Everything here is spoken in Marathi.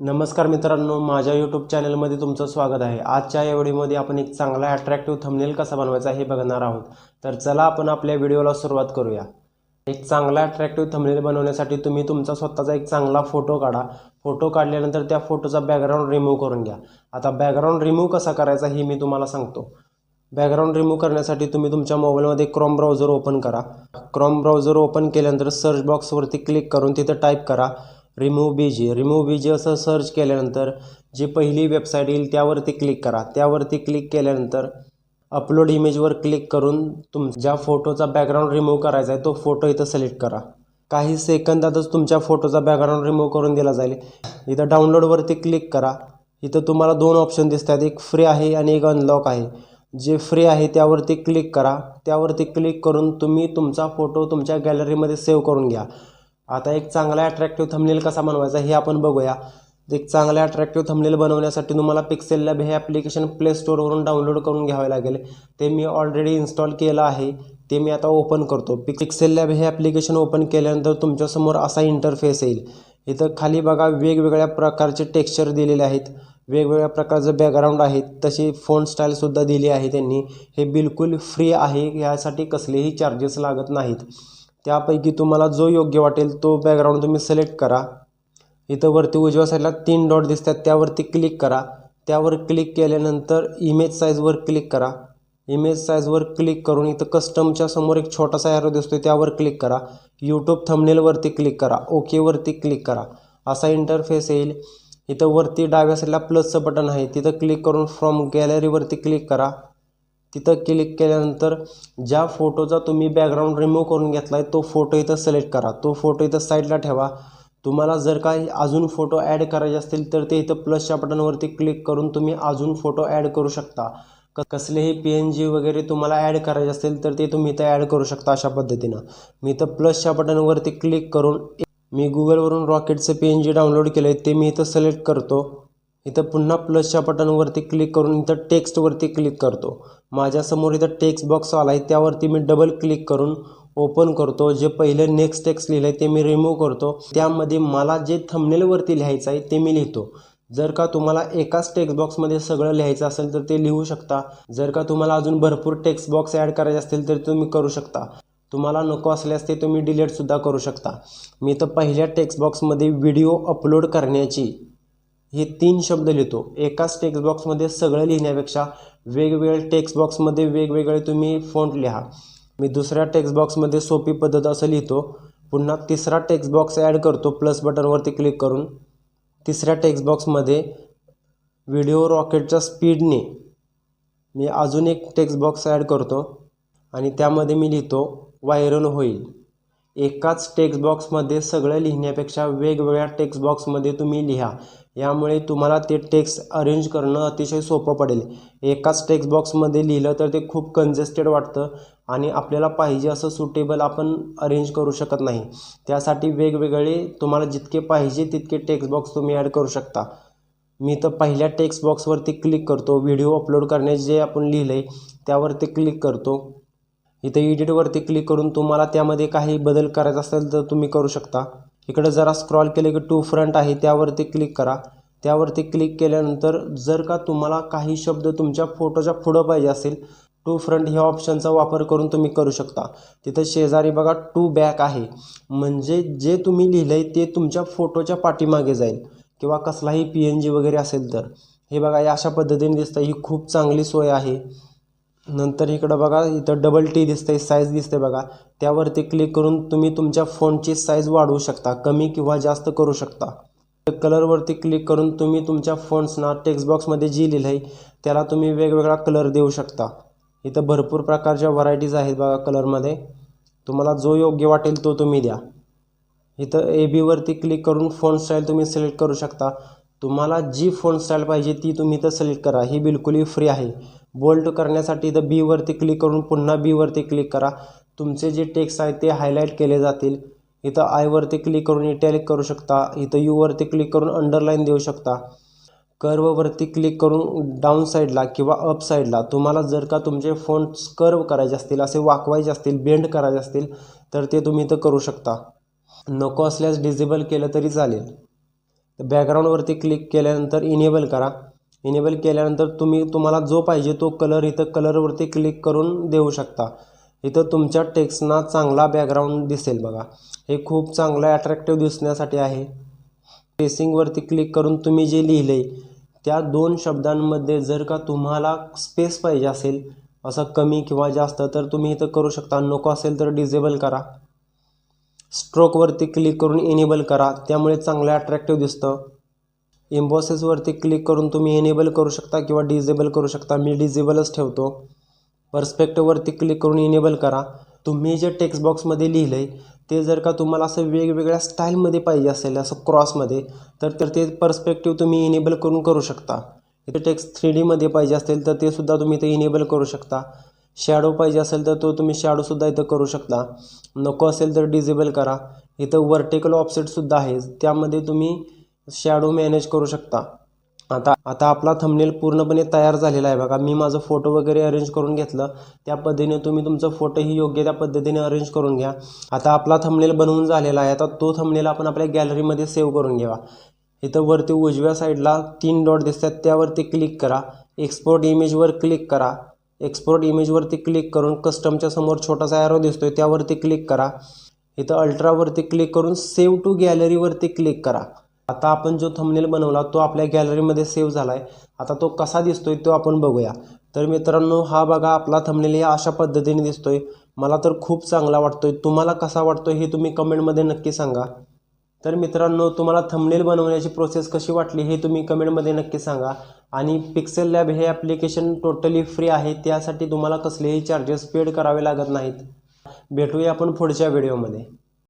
नमस्कार मित्रांनो माझ्या यूट्यूब चॅनलमध्ये तुमचं स्वागत आहे. आजच्या या व्हिडिओमध्ये आपण एक चांगला अट्रॅक्टिव्ह थंबनेल कसा बनवायचा हे बघणार आहोत. तर चला आपण आपल्या व्हिडिओला सुरुवात करूया. एक चांगला अट्रॅक्टिव्ह थंबनेल बनवण्यासाठी तुम्ही तुमचा स्वतःचा एक चांगला फोटो काढा. फोटो काढल्यानंतर त्या फोटोचा बॅकग्राऊंड रिमूव्ह करून घ्या. आता बॅकग्राऊंड रिमूव्ह कसा करायचा हे मी तुम्हाला सांगतो. बॅकग्राऊंड रिमूव्ह करण्यासाठी तुम्ही तुमच्या मोबाईलमध्ये क्रोम ब्राउझर ओपन करा. क्रोम ब्राउझर ओपन केल्यानंतर सर्च बॉक्सवरती क्लिक करून तिथं टाईप करा. रिमूव्ह बी जी रिमूव्ह बी जी असं सर्च केल्यानंतर जी पहिली वेबसाईट येईल त्यावरती क्लिक करा. त्यावरती क्लिक केल्यानंतर अपलोड इमेजवर क्लिक करून तुम ज्या फोटोचा बॅकग्राऊंड रिमूव्ह करायचा आहे तो फोटो इथं सिलेक्ट करा. काही सेकंदातच तुमच्या फोटोचा बॅकग्राऊंड रिमूव्ह करून दिला जाईल. इथं डाउनलोडवरती क्लिक करा. इथं तुम्हाला दोन ऑप्शन दिसतात. एक फ्री आहे आणि एक अनलॉक आहे. जे फ्री आहे त्यावरती क्लिक करा. त्यावरती क्लिक करून तुम्ही तुमचा फोटो तुमच्या गॅलरीमध्ये सेव्ह करून घ्या. आता एक चांगला अट्रॅक्टिव्ह थंबनेल कसा बनवायचा हे आपण बघूया. एक चांगला अट्रॅक्टिव्ह थंबनेल बनवण्यासाठी तुम्हाला पिक्सेल लॅब हे ॲप्लिकेशन प्ले स्टोअरवरून डाउनलोड करून घ्यावे लागेल. ते मी ऑलरेडी इन्स्टॉल केलं आहे. ते मी आता ओपन करतो. पिक्सेल लॅब हे ॲप्लिकेशन ओपन केल्यानंतर तुमच्यासमोर असा इंटरफेस येईल. इथं खाली बघा वेगवेगळ्या प्रकारचे टेक्स्चर दिलेले आहेत. वेगवेगळ्या प्रकारचं बॅकग्राऊंड आहेत तशी फोन स्टाईलसुद्धा दिली आहे त्यांनी. हे बिलकुल फ्री आहे. यासाठी कसलेही चार्जेस लागत नाहीत. त्यापैकी तुम्हाला जो योग्य वाटेल तो बॅकग्राऊंड तुम्ही सिलेक्ट करा. इथं वरती उजव्या साईडला तीन डॉट दिसतात त्यावरती क्लिक करा. त्यावर क्लिक केल्यानंतर इमेज साईजवर क्लिक करा. इमेज साईजवर क्लिक करून इथं कस्टमच्या समोर एक छोटासा ॲरो दिसतो त्यावर क्लिक करा. यूट्यूब थंबनेलवरती क्लिक करा. ओकेवरती क्लिक करा. असा इंटरफेस येईल. इथं वरती डाव्या साईडला प्लसचं बटन आहे. तिथं क्लिक करून फ्रॉम गॅलरीवरती क्लिक करा. तिथं क्लिक केल्यानंतर ज्या फोटोचा तुम्ही बॅकग्राऊंड रिमूव्ह करून घेतला आहे तो फोटो इथं सिलेक्ट करा. तो फोटो इथं साईडला ठेवा. तुम्हाला जर काही अजून फोटो ॲड करायचे असतील तर ते इथं प्लसच्या बटनवरती क्लिक करून तुम्ही अजून फोटो ॲड करू शकता. क कसलेही पी एन जी वगैरे तुम्हाला ॲड करायचे असतील तर ते तुम्ही इथं ॲड करू शकता अशा पद्धतीनं. मी इथं प्लसच्या बटनवरती क्लिक करून मी गुगलवरून रॉकेटचं पी एन जी डाउनलोड केलं आहे ते मी इथं सिलेक्ट करतो. इथं पुन्हा प्लसच्या बटनवरती क्लिक करून इथं टेक्स्टवरती क्लिक करतो. माझ्यासमोर इथं टेक्स्ट बॉक्स आला आहे त्यावरती मी डबल क्लिक करून ओपन करतो. जे पहिलं नेक्स्ट टेक्स्ट लिहिलं आहे ते मी रिमूव्ह करतो. त्यामध्ये मला जे थंबनेलवरती लिहायचं आहे ते मी लिहितो. जर का तुम्हाला एकाच टेक्स्ट बॉक्समध्ये सगळं लिहायचं असेल तर ते लिहू शकता. जर का तुम्हाला अजून भरपूर टेक्स्ट बॉक्स ॲड करायचे असतील तर तुम्ही करू शकता. तुम्हाला नको असल्यास ते तुम्ही डिलीटसुद्धा करू शकता. मी तर पहिल्या टेक्स्ट बॉक्समध्ये व्हिडिओ अपलोड करण्याची हे तीन शब्द लिहितो. एकाच टेक्स्ट बॉक्समध्ये सगळं लिहिण्यापेक्षा वेगवेगळ्या टेक्स्ट बॉक्समध्ये वेगवेगळे तुम्ही फॉन्ट लिहा. मी दुसऱ्या टेक्स्ट बॉक्समध्ये सोपी पद्धत असं लिहितो. पुन्हा तिसरा टेक्स्ट बॉक्स ॲड करतो प्लस बटनवरती क्लिक करून. तिसऱ्या टेक्स्ट बॉक्समध्ये व्हिडिओ रॉकेटच्या स्पीडने मी अजून एक टेक्स्ट बॉक्स ॲड करतो. आणि त्यामध्ये मी लिहितो व्हायरल होईल. एकाच टेक्स्ट बॉक्समध्ये सगळं लिहिण्यापेक्षा वेगवेगळ्या टेक्स्ट बॉक्समध्ये तुम्ही लिहा. यामुळे तुम्हाला ते टेक्स्ट अरेंज करणं अतिशय सोपं पडेल. एकाच टेक्स्ट बॉक्समध्ये लिहिलं तर ते खूप कंजेस्टेड वाटतं आणि आपल्याला पाहिजे असं सुटेबल आपण अरेंज करू शकत नाही. त्यासाठी वेगवेगळे तुम्हाला जितके पाहिजे तितके टेक्स्ट बॉक्स तुम्ही ॲड करू शकता. मी तर पहिल्या टेक्स्ट बॉक्सवरती क्लिक करतो. व्हिडिओ अपलोड करण्याचे जे आपण लिहिलं आहे त्यावरती क्लिक करतो. इथं एडिटवरती क्लिक करून तुम्हाला त्यामध्ये काही बदल करायचा असेल तर तुम्ही करू शकता. इकडं जरा स्क्रॉल केले की टू फ्रंट आहे त्यावरती क्लिक करा. त्यावरती क्लिक केल्यानंतर जर का तुम्हाला काही शब्द तुमच्या फोटोच्या पुढं पाहिजे असेल टू फ्रंट ह्या ऑप्शनचा वापर करून तुम्ही करू शकता. तिथं शेजारी बघा टू बॅक आहे. म्हणजे जे तुम्ही लिहिलं आहे ते तुमच्या फोटोच्या पाठीमागे जाईल किंवा कसलाही पी एन जी वगैरे असेल तर. हे बघा या अशा पद्धतीने दिसतं ही खूप चांगली सोय आहे. नंतर इकडं बघा इथं डबल टी दिसतंय साईज दिसते बघा. त्यावरती क्लिक करून तुम्ही तुमच्या फोनची साईज वाढवू शकता कमी किंवा जास्त करू शकता. कलरवरती क्लिक करून तुम्ही तुमच्या फोन्सना टेक्स्ट बॉक्समध्ये जी लिहिलं आहे त्याला तुम्ही वेगवेगळा कलर देऊ शकता. इथं भरपूर प्रकारच्या व्हरायटीज आहेत बघा कलरमध्ये तुम्हाला जो योग्य वाटेल तो तुम्ही द्या. इथं ए बीवरती क्लिक करून फोन स्टाईल तुम्ही सिलेक्ट करू शकता. तुम्हाला जी फोन स्टाईल पाहिजे ती तुम्ही इथं सिलेक्ट करा. ही बिलकुलही फ्री आहे. बोल्ड करण्यासाठी इथं बीवरती क्लिक करून पुन्हा बीवरती क्लिक करा. तुमचे जे टेक्स्ट आहेत ते हायलाईट केले जातील. इथं आयवरती क्लिक करून इटॅलिक करू शकता. इथं यूवरती क्लिक करून अंडरलाईन देऊ शकता. कर्ववरती क्लिक करून डाऊन साईडला किंवा अप साईडला तुम्हाला जर का तुमचे फोन्स कर्व करायचे असतील असे वाकवायचे असतील बेंड करायचे असतील तर ते तुम्ही इथं करू शकता. नको असल्यास डिझेबल केलं तरी चालेल. तर बॅकग्राऊंडवरती क्लिक केल्यानंतर इनेबल करा. इनेबल केल्यानंतर तुम्ही तुम्हाला जो पाहिजे तो कलर इथं कलरवरती क्लिक करून देऊ शकता. इथं तुमच्या टेक्स्टना चांगला बॅकग्राऊंड दिसेल बघा. हे खूप चांगलं ॲट्रॅक्टिव्ह दिसण्यासाठी आहे. स्पेसिंगवरती क्लिक करून तुम्ही जे लिहिले त्या दोन शब्दांमध्ये जर का तुम्हाला स्पेस पाहिजे असेल असं कमी किंवा जास्त तर तुम्ही इथं करू शकता. नको असेल तर डिझेबल करा. स्ट्रोकवरती क्लिक करून इनेबल करा. त्यामुळे चांगलं ॲट्रॅक्टिव दिसतं. इम्बॉसेसवरती क्लिक करून तुम्ही इनेबल करू शकता किंवा डिजेबल करू शकता. मी डिझेबलच ठेवतो. पर्स्पेक्टिव्हवरती क्लिक करून इनेबल करा. तुम्ही जे टेक्स्ट बॉक्समध्ये लिहिलं आहे ते जर का तुम्हाला असं वेगवेगळ्या स्टाईलमध्ये पाहिजे असेल असं क्रॉसमध्ये तर तर ते पर्स्पेक्टिव्ह तुम्ही इनेबल करून करू शकता. इथे टेक्स्ट थ्री डीमध्ये पाहिजे असेल तर ते सुद्धा तुम्ही इथे इनेबल करू शकता. शॅडो पाहिजे असेल तर तो तुम्ही शॅडोसुद्धा इथं करू शकता. नको असेल तर डिझेबल करा. इथं वर्टिकल ऑफसेटसुद्धा आहे. त्यामध्ये तुम्ही शॅडो मॅनेज करू शकता. आता आता आपला थंबनेल पूर्णपणे तयार झालेला आहे बघा. मी माझं फोटो वगैरे अरेंज करून घेतलं. त्या पद्धतीने तुम्ही तुमचं फोटोही योग्य त्या पद्धतीने अरेंज करून घ्या. आता आपला थंबनेल बनवून झालेला आहे. आता तो थंबनेल आपण आपल्या गॅलरीमध्ये सेव्ह करून घ्यावा. इथं वरती उजव्या साईडला तीन डॉट दिसतात. त्यावरती क्लिक करा. एक्सपोर्ट इमेजवर क्लिक करा. एक्सपोर्ट इमेजवरती क्लिक करून कस्टमच्या समोर छोटासा ॲरो दिसतो आहे त्यावरती क्लिक करा. इथं अल्ट्रावरती क्लिक करून सेव्ह टू गॅलरीवरती क्लिक करा. आता आपण जो थंबनेल बनवला तो आपल्या गॅलरीमध्ये सेव्ह झाला आहे आता तो कसा दिसतोय तो आपण बघूया. तर मित्रांनो हा बघा आपला थंबनेल या अशा पद्धतीने दिसतोय. मला तर खूप चांगला वाटतोय. तुम्हाला कसा वाटतोय हे तुम्ही कमेंटमध्ये नक्की सांगा. तर मित्रांनो तुम्हाला थंबनेल बनवण्याची प्रोसेस कशी वाटली हे तुम्ही कमेंटमध्ये नक्की सांगा. आणि पिक्सेल लॅब हे ॲप्लिकेशन टोटली फ्री आहे त्यासाठी तुम्हाला कसलेही चार्जेस पेड करावे लागत नाहीत. भेटूया आपण पुढच्या व्हिडिओमध्ये